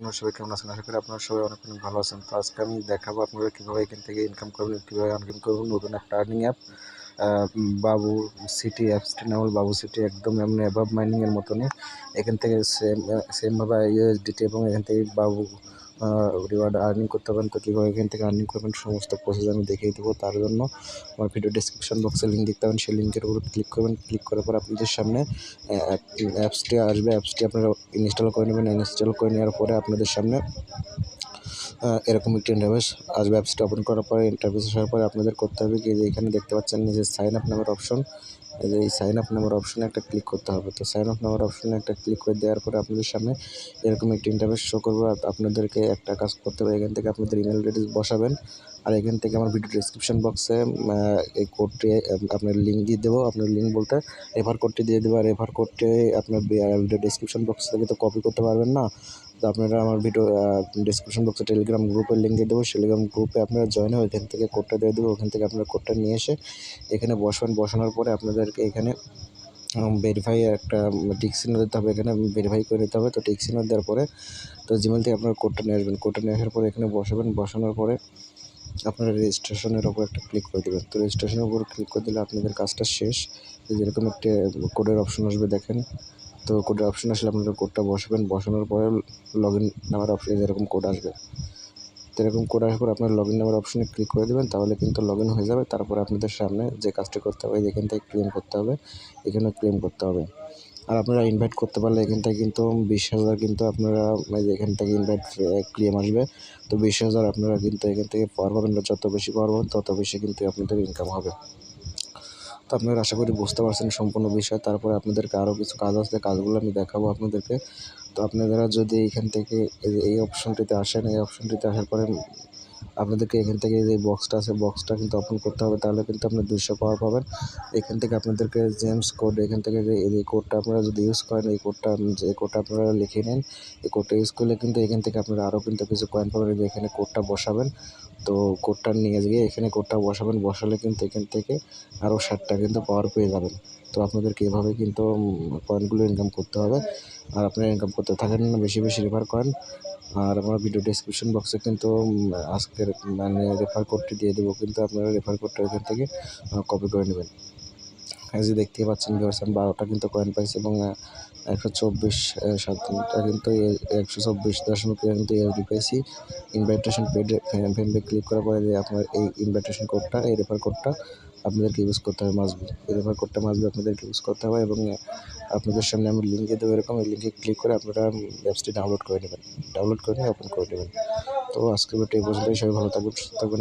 আপনারা সবাই কেমন আছেন? আশা করি আপনারা সবাই অনেক অনেক ভালো আছেন। তো আজকে আমি দেখাবো আপনারা কীভাবে এখান থেকে ইনকাম করবেন, কীভাবে আনকাম করবেন। নতুন একটা আর্নিং অ্যাপ বাবু সিটি অ্যাপসটি নাম বাবু সিটি একদম এমনি অ্যাভাব মাইনিংয়ের মতনই। এখান থেকে সেম সেমভাবে ইউএসডিটি এবং এখান থেকে বাবু রিওয়ার্ড আর্নিং করতে পারেন। তো কীভাবে এখান থেকে আর্নিং করবেন সমস্ত প্রসেস আমি দেখিয়ে দেবো। তার জন্য আমার ভিডিও ডিসক্রিপশন বক্সে লিঙ্ক দেখতে পাবেন সেই লিঙ্কের উপর ক্লিক করবেন। ক্লিক করার পর আপনাদের সামনে অ্যাপসটি আসবে। অ্যাপসটি আপনারা ইনস্টল করে নেবেন। ইনস্টল করে নেওয়ার পরে আপনাদের সামনে এরকম একটি ইন্টারভেস আসবে। অ্যাপসটি ওপেন করার পরে ইন্টারভেস আসার পরে আপনাদের করতে হবে কি যে এখানে দেখতে পাচ্ছেন যে সাইন আপ নামের অপশন এই সাইন আপ নাম্বার অপশানে একটা ক্লিক করতে হবে। তো সাইন আপ নাম্বার অপশনে একটা ক্লিক করে দেওয়ার পরে আপনাদের সামনে এরকম একটি ইন্টারভেস শো করবে। আপনাদেরকে একটা কাজ করতে হবে, এখান থেকে আপনাদের ইমেল অ্যাড্রেস বসাবেন। আর এখান থেকে আমার ভিডিও ডিসক্রিপশন বক্সে এই কোডটি আপনার লিঙ্ক দিয়ে দেবো। আপনার লিঙ্ক বলতে রেফার কোডটি দিয়ে দেবো। আর রেফার কোডটি আপনার ভিডিও ডিসক্রিপশন বক্স থেকে তো কপি করতে পারবেন না। তো আপনারা আমার ভিডিও ডিসক্রিপশন বক্সে টেলিগ্রাম গ্রুপের লিঙ্ক দিয়ে দেবো। টেলিগ্রাম গ্রুপে আপনারা জয়েন হয়ে ওখান থেকে কোডটা দিয়ে দেবো। ওখান থেকে আপনারা কোডটা নিয়ে এসে এখানে বসবেন। বসানোর পরে আপনাদেরকে এখানে ভেরিফাই একটা টিক চিহ্ন দিতে হবে। এখানে ভেরিফাই করে নিতে হবে। তো টিক চিহ্ন দেওয়ার পরে, তো জিমেল থেকে আপনারা কোডটা নিয়ে আসবেন। কোডটা নিয়ে আসার পরে এখানে বসাবেন। বসানোর পরে আপনারা রেজিস্ট্রেশনের ওপর একটা ক্লিক করে দেবেন। তো রেজিস্ট্রেশনের উপর ক্লিক করে দিলে আপনাদের কাজটা শেষ। যেরকম একটা কোডের অপশন আসবে দেখেন। তো কোডের অপশন আসলে আপনারা কোডটা বসাবেন। বসানোর পরে লগ ইন নামের অপশনে যেরকম কোড আসবে তো এরকম কোড আসার পর আপনার লগ ইন নামের অপশনে ক্লিক করে দেবেন, তাহলে কিন্তু লগ ইন হয়ে যাবে। তারপরে আপনাদের সামনে যে কাজটা করতে হবে এখান থেকে ক্লেম করতে হবে এখানে ক্লেম করতে হবে। আর আপনারা ইনভাইট করতে পারলে এখান থেকে কিন্তু বিশ হাজার কিন্তু আপনারা এখান থেকে ইনভাইট ক্লেম আসবে। তো বিশ হাজার আপনারা কিন্তু এখান থেকে পাওয়ার পাবেন। যত বেশি পাওয়ার পাবেন, তত বেশি কিন্তু আপনাদের ইনকাম হবে। তো আপনারা আশা করি বুঝতে পারছেন সম্পূর্ণ বিষয়। তারপরে আপনাদেরকে আরও কিছু কাজ আছে, কাজগুলো আমি দেখাবো আপনাদেরকে। তো আপনারা যদি এখান থেকে এই অপশনটিতে আসেন, এই অপশনটিতে আসার পরে আপনাদেরকে এখান থেকে যে বক্সটা আছে বক্সটা কিন্তু ওপেন করতে হবে। তাহলে কিন্তু আপনার দুশো পাওয়ার পাবেন। এখান থেকে আপনাদেরকে জেমস কোড এখান থেকে যে, এই কোডটা আপনারা যদি ইউজ করেন, এই কোডটা যে কোডটা আপনারা লিখে নেন, এই কোডটা ইউজ করলে কিন্তু এখান থেকে আপনারা আরও কিন্তু কিছু কয়েন পাবেন। এখানে কোডটা বসাবেন। তো কোটটা নিয়ে গিয়ে এখানে কোডটা বসাবেন, বসালে কিন্তু এখান থেকে আরও ষাটটা কিন্তু পাওয়ার পেয়ে যাবেন। তো আপনাদেরকে এভাবে কিন্তু কয়েনগুলো ইনকাম করতে হবে। আর আপনারা ইনকাম করতে থাকেন না, বেশি বেশি রেফার করেন। আর আমার ভিডিও ডিসক্রিপশন বক্সে কিন্তু আজকের মানে রেফার কোডটি দিয়ে দেবো। কিন্তু আপনারা রেফার কোডটা এখান থেকে কপি করে নেবেন। যে দেখতেই পাচ্ছেন ভিউয়ার্স আমি বারোটা কিন্তু কয়েন পাইছি এবং একশো চব্বিশ সাতটা কিন্তু একশো চব্বিশ দশমিক কিন্তু এফডি পাইছি। ইনভাইটেশন পেড ফ্রেন্ডে ক্লিক করার পরে যে আপনার এই ইনভাইটেশন কোডটা এই রেফার কোডটা আপনাদেরকে ইউজ করতে হবে মাসবি এই রেফার কোডটা মাসবি আপনাদেরকে ইউজ করতে হবে এবং আপনাদের সামনে আমি লিঙ্কে দেবো এরকম, এই লিঙ্কে ক্লিক করে আপনারা অ্যাপসটি ডাউনলোড করে নেবেন। ডাউনলোড করে নিয়ে ওপেন করে নেবেন। তো আজকে ভিডিও এই পর্যন্তই, সবাই ভালো থাকবেন, সুস্থ থাকবেন